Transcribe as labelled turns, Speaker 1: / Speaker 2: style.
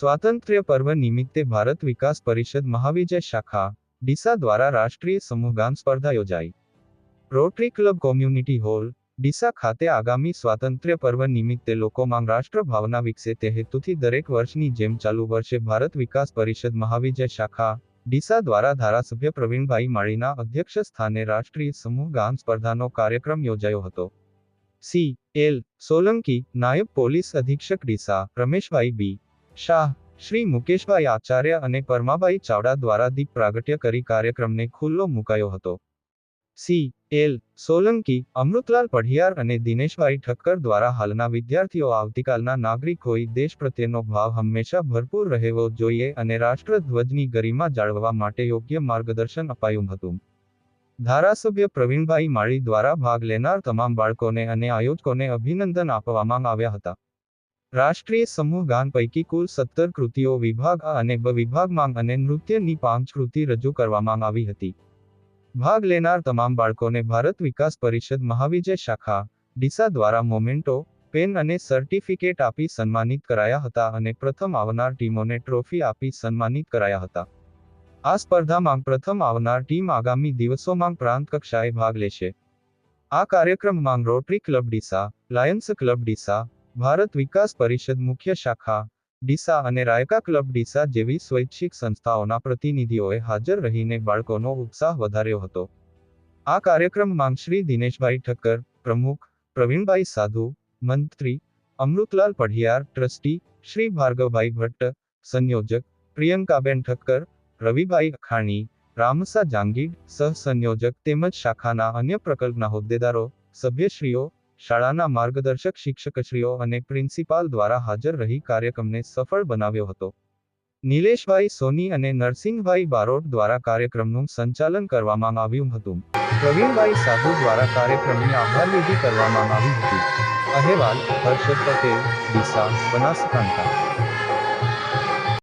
Speaker 1: સ્વાતંત્ર્ય પર્વ નિમિત્તે ભારત વિકાસ પરિષદ મહાવિજય શાખા, ડીસા દ્વારા રાષ્ટ્રીય સમૂહગાન સ્પર્ધા યોજાઈ. Rotary club community hall, Deesa ખાતે આગામી સ્વાતંત્ર્ય પર્વ નિમિત્તે લોકોમાં રાષ્ટ્રભાવના વિકસે તે હેતુથી દરેક વર્ષની જેમ ચાલુ વર્ષે ભારત વિકાસ પરિષદ મહાવિજય શાખા, ડીસા દ્વારા ધારાસભ્ય પ્રવીણભાઈ માળીના અધ્યક્ષ સ્થાને રાષ્ટ્રીય સમૂહ ગાન સ્પર્ધાનો કાર્યક્રમ યોજાયો હતો. સી. એલ. સોલંકી, નાયબ પોલીસ અધિક્ષક ડીસા, રમેશભાઈ બી. શાહ, શ્રી મુકેશભાઈ આચાર્ય અને પરમાભાઈ ચાવડા દ્વારા દીપ પ્રાગટ્ય કરી કાર્યક્રમને ખુલ્લો મુકાયો હતો. સી. એલ. સોલંકી, અમૃતલાલ પઢિયાર અને દિનેશભાઈ ઠક્કર દ્વારા હાલના વિદ્યાર્થીઓ આવતીકાલના નાગરિક હોય, દેશ પ્રત્યેનો ભાવ હંમેશા ભરપૂર રહેવો જોઈએ અને રાષ્ટ્રધ્વજની ગરિમા જાળવવા માટે યોગ્ય માર્ગદર્શન અપાયું હતું. ધારાસભ્ય પ્રવીણભાઈ માળી દ્વારા ભાગ લેનાર તમામ બાળકોને અને આયોજકોને અભિનંદન આપવામાં આવ્યા હતા. રાષ્ટ્રીય સમૂહ ગાન પૈકી કુલ સત્તર કૃતિઓ વિભાગ અ અને બ વિભાગમાં અને નૃત્યની પાંચ કૃતિ રજૂ કરવામાં આવી હતી. ભાગ લેનાર તમામ બાળકોને ભારત વિકાસ પરિષદ મહાવિજય શાખા, ડીસા દ્વારા મોમેન્ટો, પેન અને સર્ટિફિકેટ આપી સન્માનિત કરાયા હતા અને પ્રથમ આવનાર ટીમોને ટ્રોફી આપી સન્માનિત કરાયા હતા. આ સ્પર્ધામાં પ્રથમ આવનાર ટીમ આગામી દિવસોમાં પ્રાંત કક્ષાએ ભાગ લેશે. આ કાર્યક્રમમાં Rotary club Deesa, Lions club Deesa Bharat Vikas Parishad મુખ્ય શાખા, ડીસા અને રાયકા ક્લબ ડીસા જેવી સ્વૈચ્છિક સંસ્થાઓના પ્રતિનિધિઓએ હાજર રહીને બાળકોનો ઉત્સાહ વધાર્યો હતો. આ કાર્યક્રમમાં શ્રી દિનેશભાઈ ઠક્કર, પ્રમુખ, પ્રવીણભાઈ સાધુ, મંત્રી, અમૃતલાલ પઢિયાર, ટ્રસ્ટી, શ્રી ભાર્ગવભાઈ ભટ્ટ, સંયોજક, પ્રિયંકાબેન ઠક્કર, રવિભાઈ અખાણી, રામસા જાંગીડ સહસંયોજક તેમજ શાખાના અન્ય પ્રકલ્પના હોદ્દેદારો, સભ્યશ્રીઓ શાળાના માર્ગદર્શક શિક્ષકશ્રીઓ અને પ્રિન્સિપાલ દ્વારા હાજર રહી કાર્યક્રમને સફળ બનાવ્યો હતો. નિલેશભાઈ સોની અને નરસિંહભાઈ બારોટ દ્વારા કાર્યક્રમનું સંચાલન કરવામાં આવ્યું હતું. પ્રવીણભાઈ સાધુ દ્વારા કાર્યક્રમની આભારવિધિ કરવામાં આવી હતી. અહેવાલ હર્ષદ પટેલ ડીસા બનાસકાંઠા.